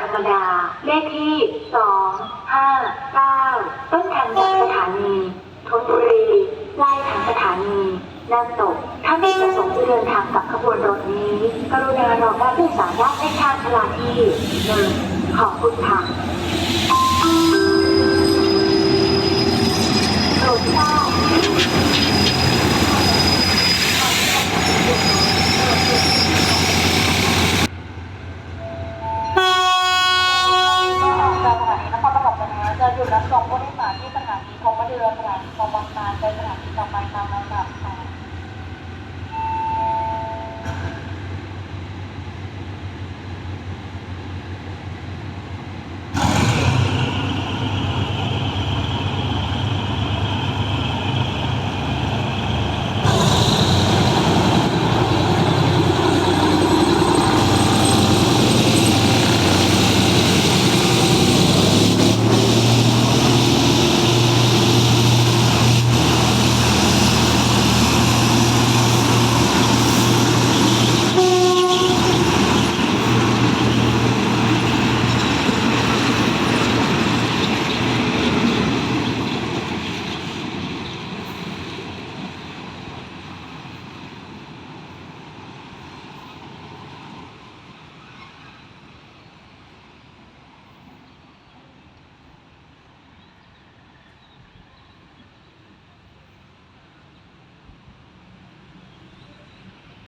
ธรรมดา เลขที่สองห้าเก้าต้นทางจากสถานีทนบุรีไล่ทางสถานีนำตก ถ้าไม่ประสงค์จะเดินทางกับขบวนรถนี้ กรุณารอน้าผู้สายได้ในทางพลาที่หนึ่งขอบคุณค่ะ รับส่งผู้โดยสารที่สถานี